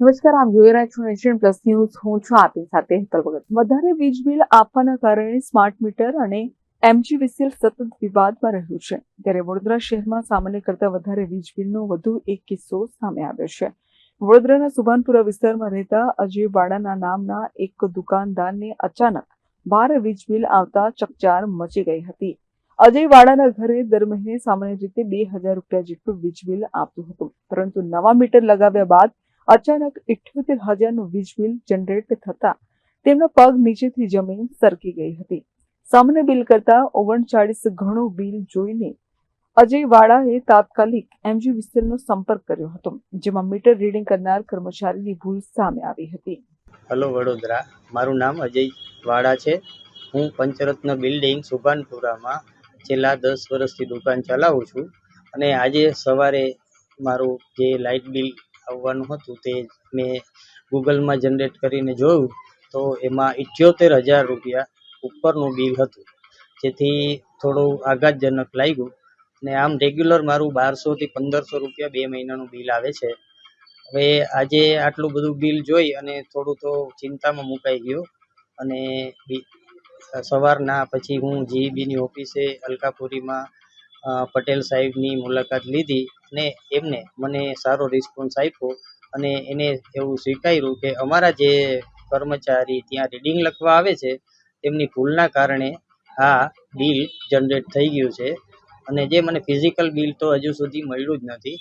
નમસ્કાર, આપ જોઈ રહ્યા છો નેશન પ્લસ ન્યૂઝ હું છું આપની સાથે હેતલ ભગત. વધારે વીજ બિલ આપવાના કારણે સ્માર્ટ મીટર અને એમજીવીસીએલ સતત વિવાદમાં રહ્યું છે. ત્યારે વડોદરા શહેરમાં સામાન્ય કરતાં વધારે વીજ બિલનો વધુ એક કિસ્સો સામે આવ્યો છે. વડોદરાના સુભાનપુરા વિસ્તારમાં રહેતા અજય વાડાના નામના એક દુકાનદારને અચાનક ભારે વીજ બિલ આવતા ચકચાર મચી ગઈ હતી. અજય વાડાના ઘરે દર મહિને સામાન્ય રીતે બે હજાર રૂપિયા જેટલું વીજ બિલ આવતું હતું. પરંતુ નવા મીટર લગાવ્યા બાદ અચાનક ઇઠ્યોતેર હજારનું વીજ બિલ જનરેટ થતા તેમના પગ નીચેથી જમીન સરકી ગઈ હતી. સામાન્ય બિલ કરતા ઓગણચાળીસ ઘણું બિલ જોઈને અજય વાળાએ તાત્કાલિક એમજી વિસ્તેલનો સંપર્ક કર્યો હતો, જેમાં મીટર રીડિંગ કરનાર કર્મચારીની ભૂલ સામે આવી હતી. હલો વડોદરા, મારું નામ અજય વાડા છે. હું પંચરત્ન બિલ્ડિંગ સુભાનપુરામાં છેલ્લા દસ વર્ષથી દુકાન ચલાવું છું અને આજે સવારે મારું જે લાઇટ બિલ આવવાનું હતું તે મેં ગૂગલમાં જનરેટ કરીને જોયું, તો એમાં ઇઠ્યોતેર હજાર રૂપિયા ઉપરનું બિલ હતું. જેથી થોડું આઘાતજનક લાગ્યું ને આમ રેગ્યુલર મારું બારસોથી પંદરસો રૂપિયા બે મહિનાનું બિલ આવે છે. હવે આજે આટલું બધું બિલ જોઈ અને થોડું તો ચિંતામાં મુકાઈ ગયો અને સવારના પછી હું જીઈબીની ઓફિસે અલકાપુરીમાં પટેલ સાહેબની મુલાકાત લીધી અને એમને મને સારો રિસ્પોન્સ આપ્યો અને એને એવું સ્વીકાર્યું કે અમારા જે કર્મચારી ત્યાં રીડિંગ લખવા આવે છે, તેમની ભૂલના કારણે આ બિલ જનરેટ થઈ ગયું છે. અને જે મને ફિઝિકલ બિલ તો હજુ સુધી મળ્યું જ નથી,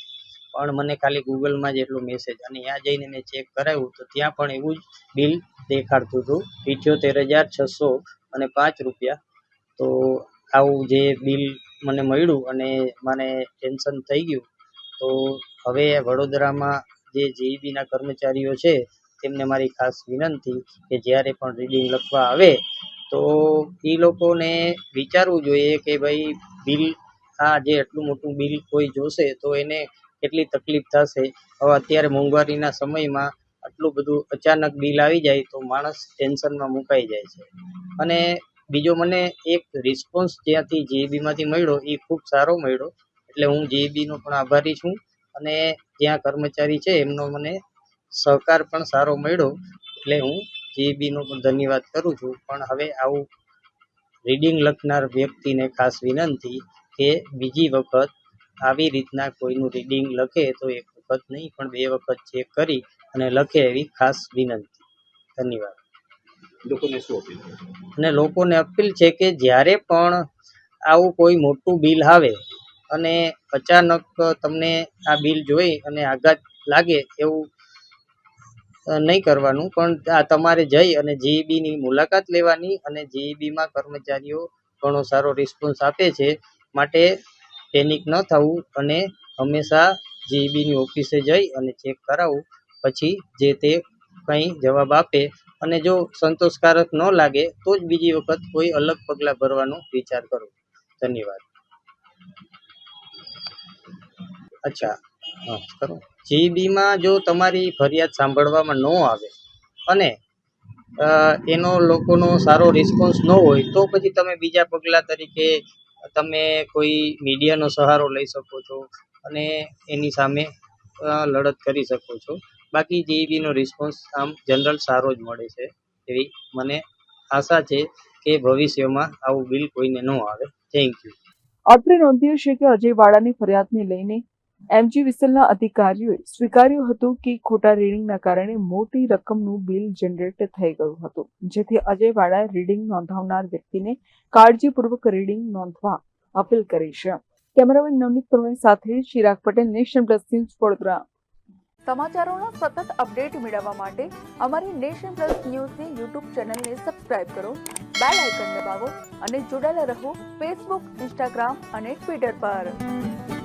પણ મને ખાલી ગૂગલમાં જ એટલો મેસેજ અને ત્યાં જઈને મેં ચેક કરાવ્યું તો ત્યાં પણ એવું જ બિલ દેખાડતું હતું ઇઠ્યોતેર હજાર છસો અને પાંચ રૂપિયા. તો આવું જે બિલ મને મળ્યું અને મને ટેન્શન થઈ ગયું તો હવે વડોદરામાં જે જીઈબીના કર્મચારીઓ છે, તેમને મારી ખાસ વિનંતી કે જ્યારે પણ રીડિંગ લખવા આવે, તો એ લોકોને વિચારવું જોઈએ કે ભાઈ બિલ આ જે આટલું મોટું બિલ કોઈ જોશે, તો એને કેટલી તકલીફ થશે? હવે અત્યારે મોંઘવારીના સમયમાં આટલું બધું અચાનક બિલ આવી જાય, તો માણસ ટેન્શનમાં મુકાઈ જાય છે. અને બીજો મને એક રિસ્પોન્સ જ્યાંથી જીઈબીમાંથી મળ્યો, એ ખૂબ સારો મળ્યો. એટલે હું જીઈબીનો પણ આભારી છું અને જ્યાં કર્મચારી છે એમનો મને સહકાર પણ સારો મળ્યો એટલે હું જીઈબીનો પણ ધન્યવાદ કરું છું. પણ હવે આવું રીડિંગ લખનાર વ્યક્તિને ખાસ વિનંતી કે બીજી વખત આવી રીતના કોઈનું રીડિંગ લખે તો એક વખત નહીં પણ બે વખત ચેક કરી અને લખે એવી ખાસ વિનંતી. ધન્યવાદ. લોકોને શું અપીલ અને લોકોને અપીલ છે કે જ્યારે પણ આવું કોઈ મોટું બિલ આવે અને અચાનક તમને આ બિલ જોઈ અને આઘાત લાગે એવું નહીં કરવાનું. પણ આ તમારે જઈ અને જીઈબીની મુલાકાત લેવાની અને જીઈબીમાં કર્મચારીઓ ઘણો સારો રિસ્પોન્સ આપે છે. માટે પેનિક ન થવું અને હંમેશા જીઈબીની ઓફિસે જઈ અને ચેક કરાવવું પછી જે તે કંઈ જવાબ આપે. અને જો સંતોષકારક ન લાગે તો જ બીજી વખત કોઈ અલગ પગલાં ભરવાનો વિચાર કરો. ધન્યવાદ. અચ્છા. હા કરો જીબીમાં જો તમારી ફરિયાદ સાંભળવામાં ન આવે અને એનો લોકોનો સારો રિસ્પોન્સ ન હોય, તો પછી તમે બીજા પગલાં તરીકે તમે કોઈ મીડિયાનો સહારો લઈ શકો છો અને એની સામે લડત કરી શકો છો. બાકી જીઈબીનો રિસ્પોન્સ આમ જનરલ સારો જ મળે છે એવી મને આશા છે કે ભવિષ્યમાં આવું બિલ કોઈને ન આવે. થેન્ક યુ અત્રે નોંધ્યું છે કે અજય વાળાની ફરિયાદને લઈને એમજી વિસલના અધિકારીઓએ સ્વીકાર્યું હતું કે ખોટા રીડિંગના કારણે મોટી રકમનું બિલ જનરેટ થઈ ગયું હતું. જેથી અજય વાડાએ રીડિંગ નોંધાવનાર વ્યક્તિને કાળજીપૂર્વક રીડિંગ નોંધવા અપીલ કરી છે. કેમેરામેન નવનીત પ્રવીણ સાથે Chirag Patel, nation plus news Vadodara. સમાચારોના સતત અપડેટ મેળવવા માટે અમારી નેશન પ્લસ ન્યૂઝની યુટ્યુબ ચેનલને સબસ્ક્રાઇબ કરો, બેલ આઇકન દબાવો અને જોડાયેલા રહો ફેસબુક ઇન્સ્ટાગ્રામ અને ટ્વિટર પર.